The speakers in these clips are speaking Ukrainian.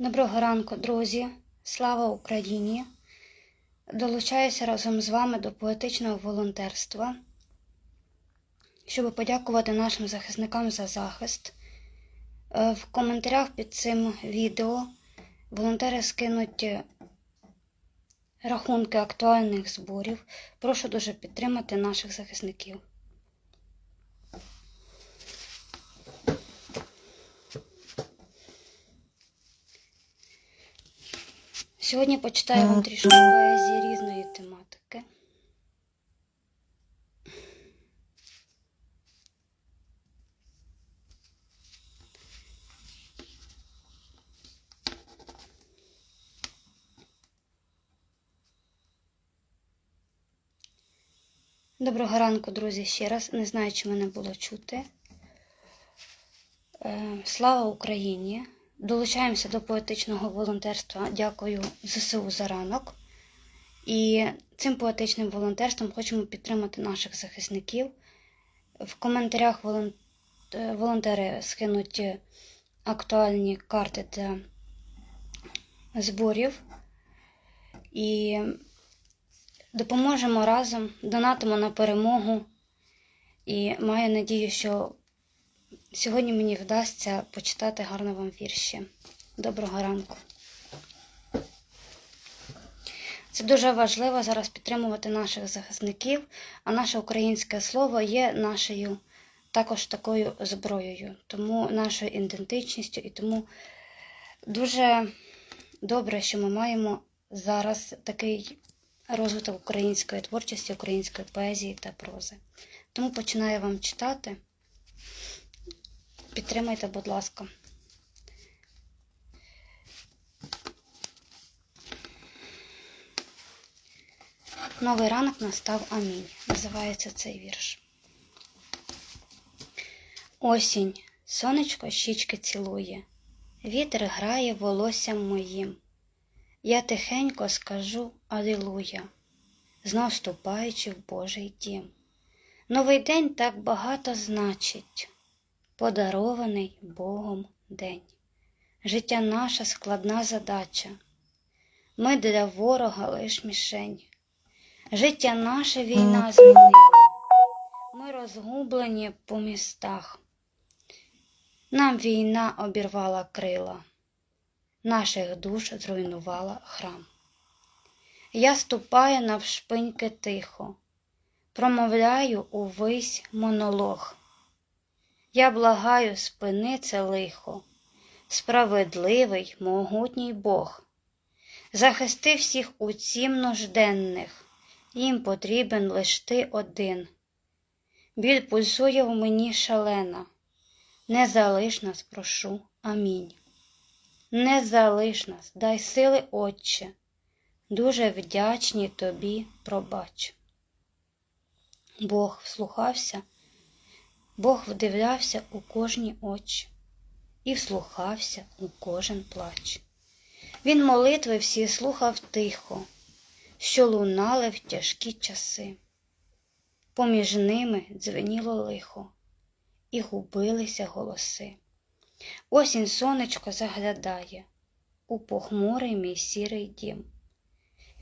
Доброго ранку, друзі! Слава Україні! Долучаюся разом з вами до поетичного волонтерства, щоб подякувати нашим захисникам за захист. Е, В коментарях під цим відео волонтери скинуть е, рахунки актуальних зборів. Прошу дуже підтримати наших захисників. Сьогодні почитаю вам трішки поезії різної тематики. Доброго ранку, друзі, ще раз. Не знаю, чи мене було чути. Е, Слава Україні! Долучаємося до поетичного волонтерства. Дякую ЗСУ за ранок. І цим поетичним волонтерством хочемо підтримати наших захисників. В коментарях е, волонтери скинуть актуальні карти для зборів. І допоможемо разом, донатимо на перемогу. І маю надію, що Сьогодні мені вдасться почитати гарно вам вірші. Доброго ранку. Це дуже важливо зараз підтримувати наших захисників, а наше українське слово є нашою також такою зброєю, тому нашою ідентичністю, і тому дуже добре, що ми маємо зараз такий розвиток української творчості, української поезії та прози. Тому починаю вам читати. Підтримайте, будь ласка. Новий ранок настав амінь. Називається цей вірш. Осінь, сонечко щічки цілує, вітер грає волоссям моїм. Я тихенько скажу Алілуя, знов ступаючи в Божий дім. Новий день так багато значить подарований Богом день. Життя наша складна задача. Ми для ворога лиш мішень. Життя наше війна змінила. Ми розгублені по містах. Нам війна обірвала крила, наших душ зруйнувала храм. Я ступаю навшпиньки тихо, промовляю увесь монолог. Я благаю, спини це лихо, справедливий, могутній Бог. Захисти всіх у нужденних, їм потрібен лиш ти один. Біль пульсує в мені шалена, не залиш нас, прошу, амінь. Не залиш нас, дай сили, Отче, дуже вдячні тобі пробач. Бог вслухався. Бог вдивлявся у кожні очі і вслухався у кожен плач. Він молитви всі слухав тихо, що лунали в тяжкі часи. Поміж ними дзвеніло лихо, і губилися голоси. Осінь сонечко заглядає у похмурий мій сірий дім.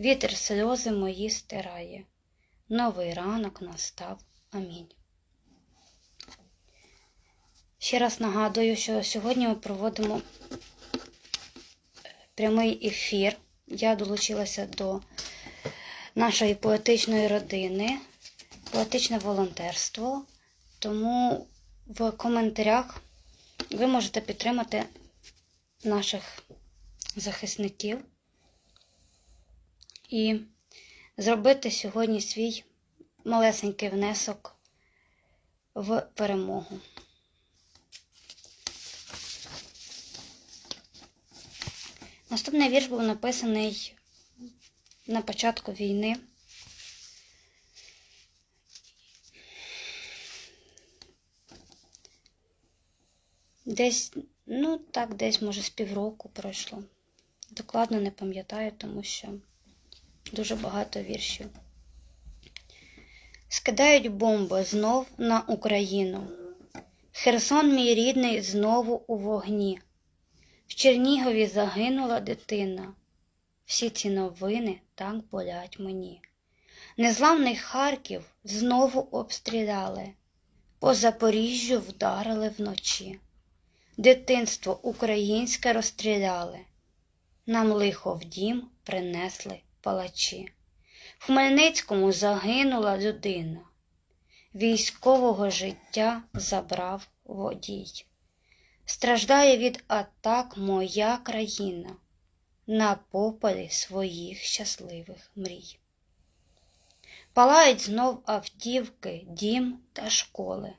Вітер сльози мої стирає, новий ранок настав. Амінь. Ще раз нагадую, що сьогодні ми проводимо прямий ефір. Я долучилася до нашої поетичної родини, поетичне волонтерство. Тому в коментарях ви можете підтримати наших захисників і зробити сьогодні свій малесенький внесок в перемогу. Наступний вірш був написаний на початку війни. Десь, ну так, десь, може, з півроку пройшло. Докладно не пам'ятаю, тому що дуже багато віршів. Скидають бомби знов на Україну. Херсон, мій рідний, знову у вогні. В Чернігові загинула дитина. Всі ці новини так болять мені. Незламний Харків знову обстріляли, по Запоріжжю вдарили вночі. Дитинство українське розстріляли, нам лихо в дім принесли палачі. В Хмельницькому загинула людина, військового життя забрав водій. Страждає від атак моя країна на пополі своїх щасливих мрій. Палають знов автівки, дім та школи.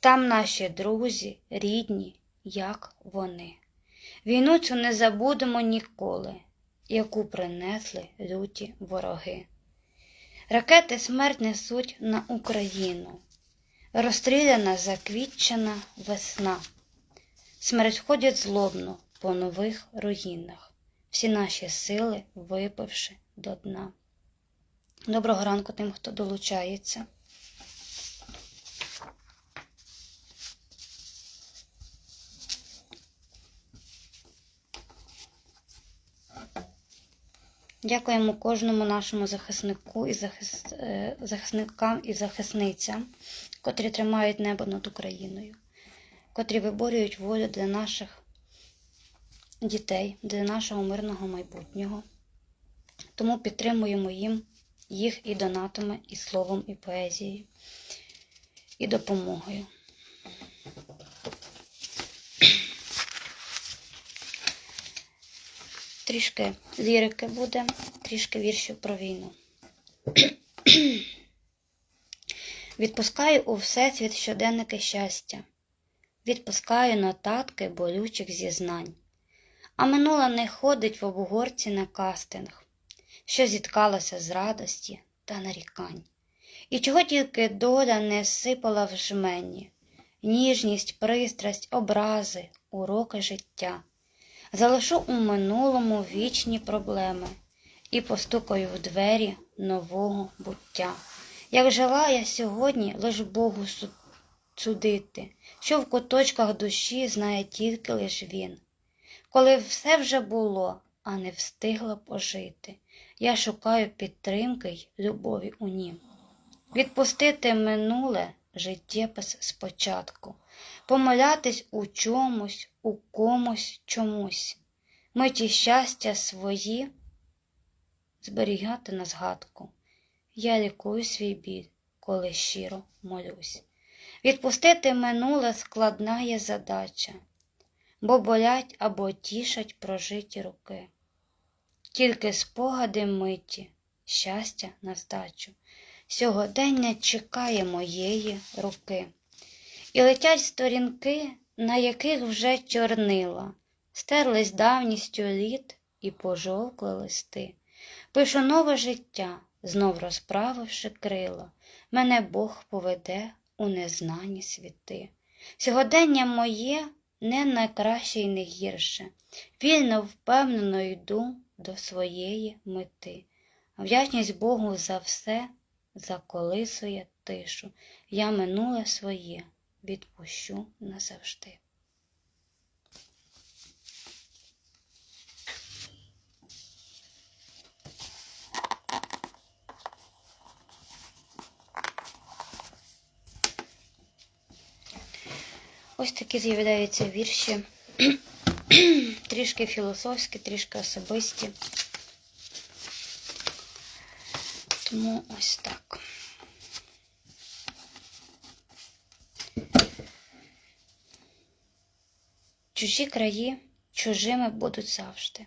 Там наші друзі, рідні, як вони. Війну цю не забудемо ніколи, яку принесли люті вороги. Ракети смерть несуть на Україну, розстріляна заквітчена весна. Смерть ходять злобно по нових руїнах, всі наші сили випивши до дна. Доброго ранку тим, хто долучається. Дякуємо кожному нашому захиснику і захис... е, захисникам і захисницям, котрі тримають небо над Україною, котрі виборюють волю для наших дітей, для нашого мирного майбутнього. Тому підтримуємо їм їх і донатами, і словом, і поезією, і допомогою. Трішки лірики буде, трішки віршів про війну. Відпускаю у всесвіт щоденники щастя, відпускаю нотатки болючих зізнань, а минула не ходить в обгорці на кастинг, що зіткалася з радості та нарікань. І чого тільки доля не сипала в жмені, ніжність, пристрасть, образи, уроки життя. Залишу у минулому вічні проблеми і постукаю в двері нового буття. Як жила я сьогодні, лиш Богу судити, що в куточках душі знає тільки лиш він. Коли все вже було, а не встигла пожити, я шукаю підтримки й любові у нім. Відпустити минуле життєпис спочатку, помилятись у чомусь, у комусь чомусь, миті щастя свої зберігати на згадку. Я лікую свій біль, коли щиро молюсь. Відпустити минуле складна є задача, бо болять або тішать прожиті руки. Тільки спогади миті, щастя на здачу. Сьогодення чекає моєї руки. І летять сторінки, на яких вже чорнила, стерлись давністю літ і пожовкли листи. Пишу нове життя, знов розправивши крила, мене Бог поведе у незнані світи. Сьогодення моє не найкраще й не гірше, вільно впевнено йду до своєї мети. Вдячність Богу за все заколисує тишу. Я минуле своє відпущу назавжди. Ось такі з'являються вірші, трішки філософські, трішки особисті. Тому ось так. Чужі краї чужими будуть завжди,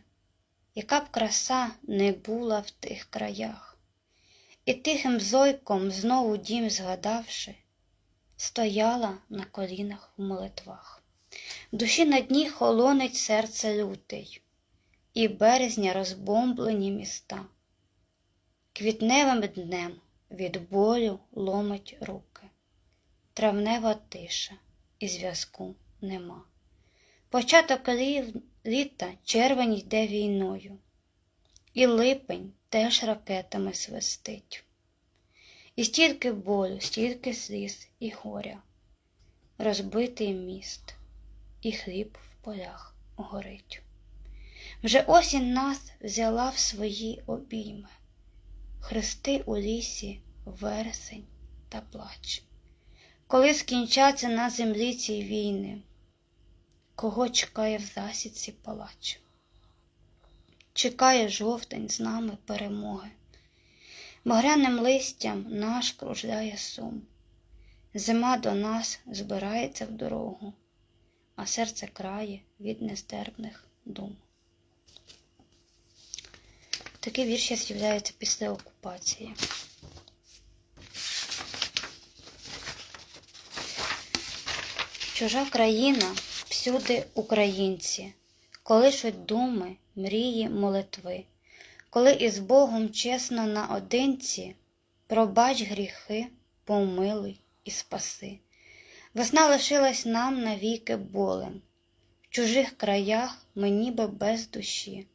яка б краса не була в тих краях, і тихим зойком знову дім згадавши, стояла на колінах в молитвах. Душі на дні холонить серце лютий, і березня розбомблені міста. Квітневим днем від болю ломить руки, травнева тиша і зв'язку нема. Початок лі- літа червень йде війною, і липень теж ракетами свистить. І стільки болю, стільки сліз і горя, розбитий міст, і хліб в полях горить. Вже осінь нас взяла в свої обійми, хрести у лісі, вересень та плач. Коли скінчаться на землі ці війни, кого чекає в засідці палач? Чекає жовтень з нами перемоги, багряним листям наш кружляє сум. Зима до нас збирається в дорогу, а серце крає від нестерпних дум. Такі вірші з'являються після окупації. Чужа країна всюди українці, колишуть думи, мрії, молитви, коли із Богом чесно наодинці, пробач гріхи, помилуй і спаси. Весна лишилась нам навіки болем, в чужих краях ми ніби без душі.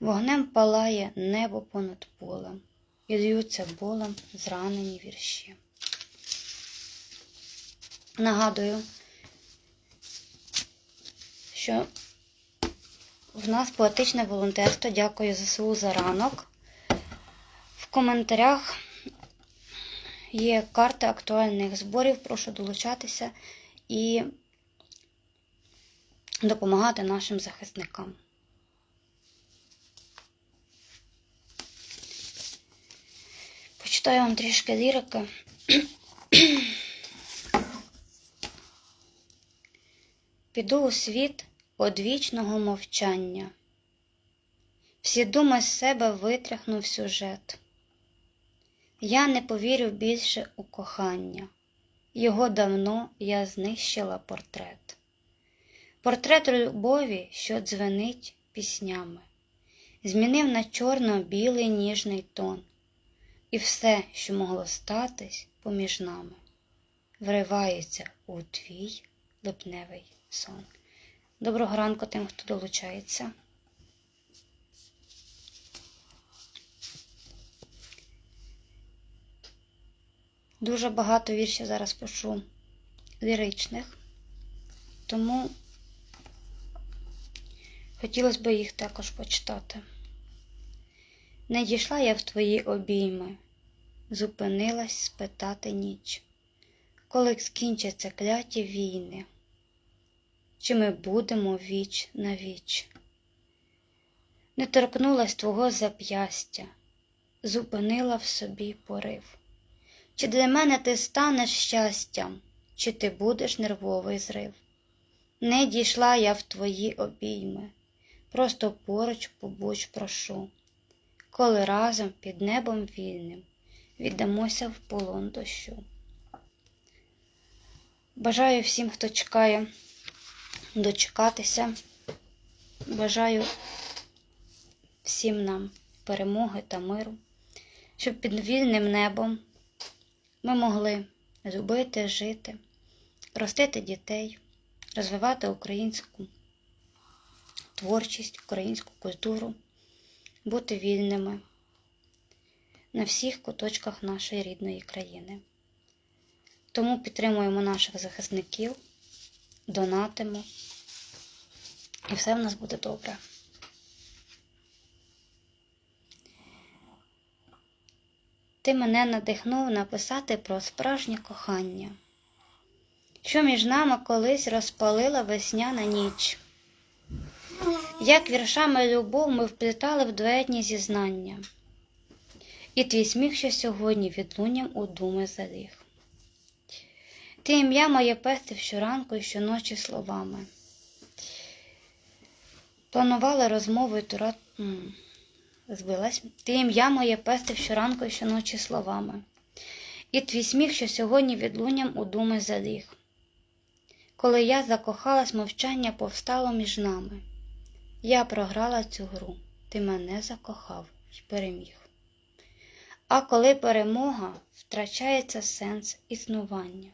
Вогнем палає небо понад полем, і льються болем зранені вірші. Нагадую, що в нас поетичне волонтерство. Дякую ЗСУ за ранок. В коментарях є карта актуальних зборів. Прошу долучатися і допомагати нашим захисникам. Почитаю вам трішки лірики. Піду у світ одвічного мовчання. Всі думи з себе витряхнув сюжет. Я не повірю більше у кохання, його давно я знищила портрет. Портрет любові, що дзвенить піснями, змінив на чорно-білий ніжний тон, і все, що могло статись поміж нами, вривається у твій липневий сон. Доброго ранку тим, хто долучається. Дуже багато віршів зараз пишу ліричних, тому хотілося б їх також почитати. Не дійшла я в твої обійми, зупинилась спитати ніч, коли скінчаться кляті війни, чи ми будемо віч на віч. Не торкнулась твого зап'ястя, зупинила в собі порив. Чи для мене ти станеш щастям, чи ти будеш нервовий зрив? Не дійшла я в твої обійми, просто поруч побуч прошу, коли разом під небом вільним віддамося в полон дощу. Бажаю всім, хто чекає, дочекатися. Бажаю всім нам перемоги та миру, щоб під вільним небом ми могли любити, жити, ростити дітей, розвивати українську творчість, українську культуру, бути вільними на всіх куточках нашої рідної країни. Тому підтримуємо наших захисників, донатимо, і все в нас буде добре. Ти мене надихнув написати про справжнє кохання, що між нами колись розпалила весняна ніч. Як віршами любов ми вплітали в дуетні зізнання, і твій сміх, що сьогодні відлунням у думи заліг. Ти ім'я моє пестив щоранку і щоночі словами. Планувала розмову і тура... Збилась. Ти ім'я моє пестив щоранку і щоночі словами. І твій сміх, що сьогодні відлунням у думи заліг. Коли я закохалась, мовчання повстало між нами. Я програла цю гру, ти мене закохав і переміг. А коли перемога, втрачається сенс існування.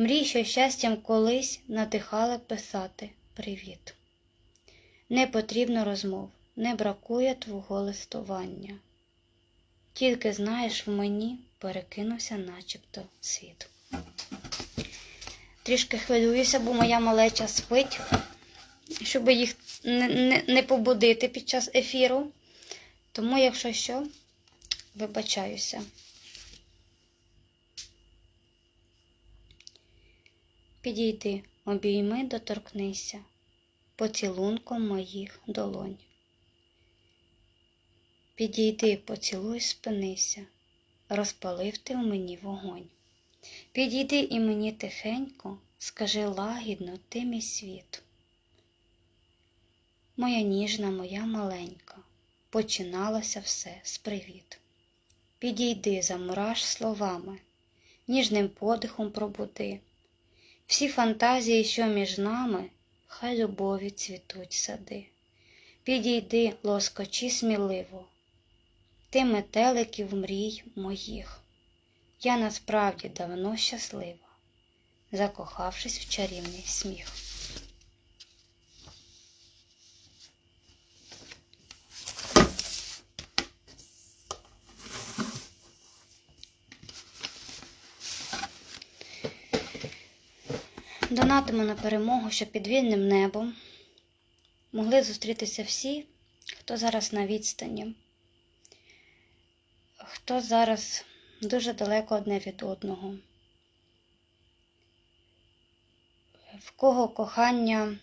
Мрій, що щастям колись надихали писати привіт. Не потрібно розмов, не бракує твого листування. Тільки знаєш, в мені перекинувся начебто світ. Трішки хвилююся, бо моя малеча спить. щоб їх не, не, не побудити під час ефіру. Тому, якщо що, вибачаюся. Підійди, обійми, доторкнися поцілунком моїх долонь. Підійди, поцілуй, спинися, розпалив ти в мені вогонь. Підійди і мені тихенько, скажи лагідно ти мій світ. Моя ніжна, моя маленька, починалося все з привіт. Підійди, замураж словами, ніжним подихом пробуди. Всі фантазії, що між нами, хай любові цвітуть сади. Підійди, лоскочі сміливо, ти метеликів мрій моїх. Я насправді давно щаслива, закохавшись в чарівний сміх. Донатимо на перемогу, щоб під вільним небом могли зустрітися всі, хто зараз на відстані, хто зараз дуже далеко одне від одного, в кого кохання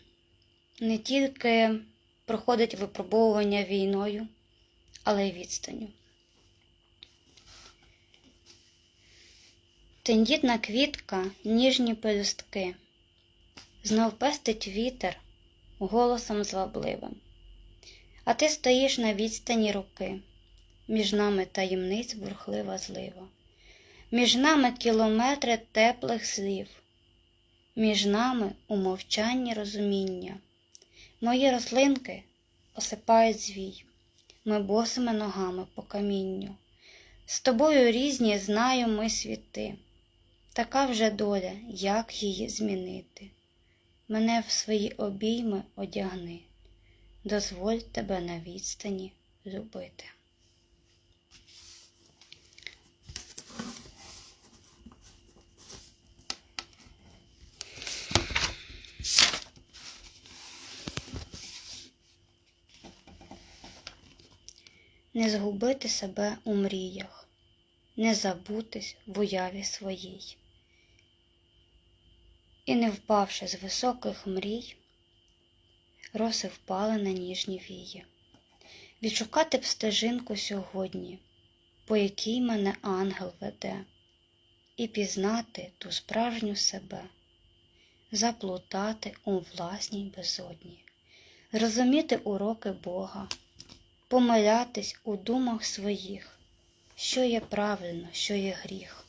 не тільки проходить випробовування війною, але й відстанню. Тендітна квітка, ніжні пелюстки, знов пестить вітер голосом звабливим. А ти стоїш на відстані руки, між нами таємниць бурхлива злива, між нами кілометри теплих слів, між нами у мовчанні розуміння. Мої рослинки осипають звій, ми босими ногами по камінню. З тобою різні знаю ми світи. Така вже доля, як її змінити. Мене в свої обійми одягни, дозволь тебе на відстані любити. Не згубити себе у мріях, не забутись в уяві своїй. І, не впавши з високих мрій, роси впали на ніжні вії. Відшукати б стежинку сьогодні, по якій мене ангел веде, і пізнати ту справжню себе, заплутати у власній безодні, зрозуміти уроки Бога, помилятись у думах своїх, що є правильно, що є гріх,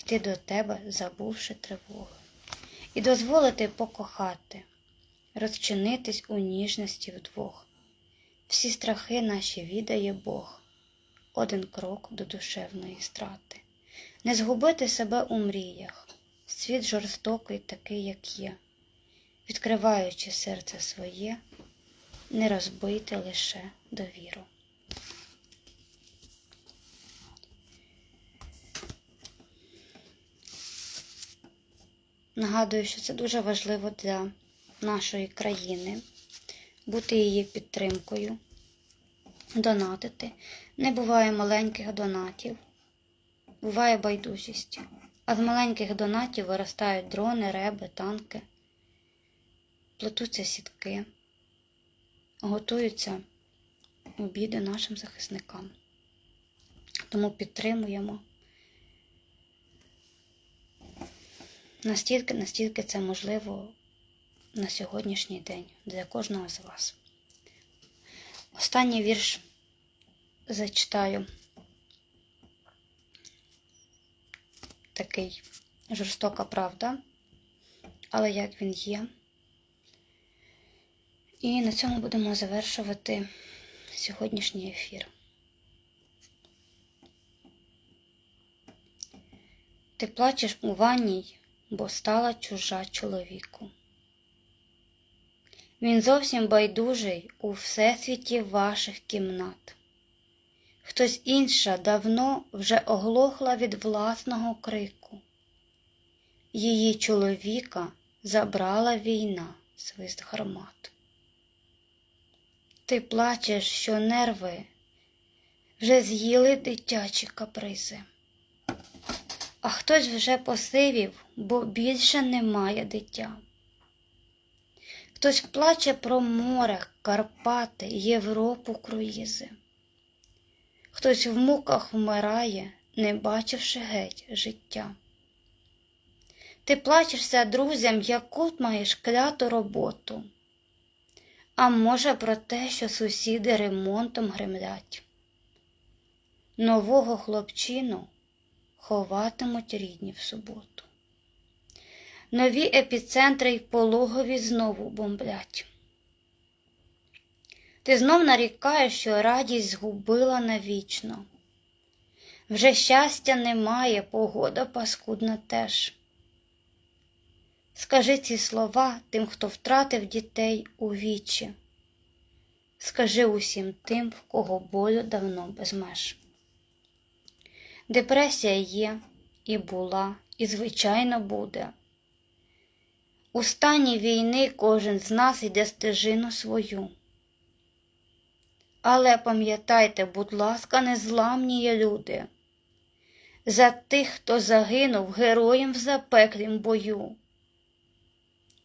йти до тебе, забувши тривоги і дозволити покохати, розчинитись у ніжності вдвох. Всі страхи наші відає Бог, один крок до душевної страти, не згубити себе у мріях, світ жорстокий такий, як є, відкриваючи серце своє, не розбити лише довіру. Нагадую, що це дуже важливо для нашої країни бути її підтримкою, донатити. Не буває маленьких донатів, буває байдужість. А з маленьких донатів виростають дрони, реби, танки, плетуться сітки, готуються обіди нашим захисникам. Тому підтримуємо. Настільки, настільки це можливо на сьогоднішній день для кожного з вас. Останній вірш зачитаю такий жорстока правда, але як він є. І на цьому будемо завершувати сьогоднішній ефір. Ти плачеш у ванній бо стала чужа чоловіку. Він зовсім байдужий у всесвіті ваших кімнат. Хтось інша давно вже оглохла від власного крику. Її чоловіка забрала війна свист гармат. Ти плачеш, що нерви вже з'їли дитячі капризи. А хтось вже посивів, бо більше немає дитя. Хтось плаче про море, Карпати, Європу круїзи. Хтось в муках вмирає, не бачивши геть життя. Ти плачешся друзям, яку маєш кляту роботу. А може про те, що сусіди ремонтом гремлять. Нового хлопчину ховатимуть рідні в суботу. Нові епіцентри й пологові знову бомблять. Ти знов нарікаєш, що радість згубила навічно. Вже щастя немає, погода паскудна теж. Скажи ці слова тим, хто втратив дітей у вічі. Скажи усім тим, в кого болю давно без меж. Депресія є, і була, і, звичайно, буде. У стані війни кожен з нас йде стежину свою. Але пам'ятайте, будь ласка, незламні є люди, за тих, хто загинув героєм в запеклім бою.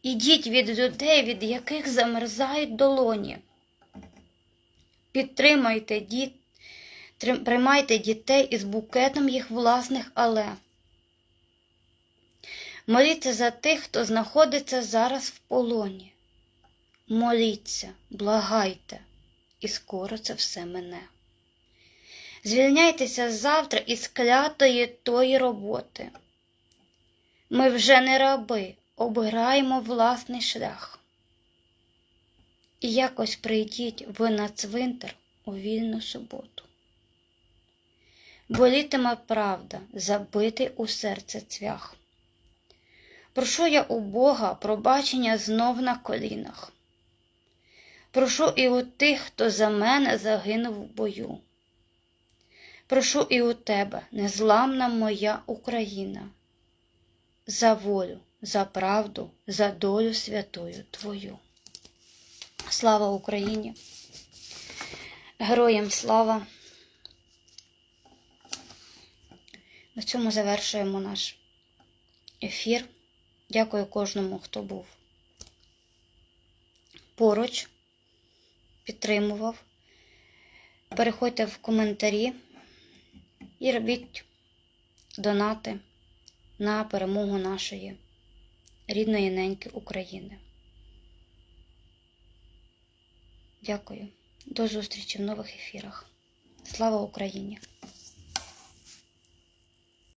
Ідіть від людей, від яких замерзають долоні. Підтримайте діт, приймайте дітей із букетом їх власних але. Моліться за тих, хто знаходиться зараз в полоні. Моліться, благайте, і скоро це все мене. Звільняйтеся завтра із клятої тої роботи. Ми вже не раби, обираємо власний шлях. І якось прийдіть ви на цвинтар у вільну суботу. Болітиме правда, забитий у серце цвях. Прошу я у Бога пробачення знов на колінах. Прошу і у тих, хто за мене загинув в бою. Прошу і у тебе, незламна моя Україна, за волю, за правду, за долю святою Твою. Слава Україні! Героям слава! На цьому завершуємо наш ефір. Дякую кожному, хто був поруч, підтримував. Переходьте в коментарі і робіть донати на перемогу нашої рідної неньки України. Дякую. До зустрічі в нових ефірах. Слава Україні!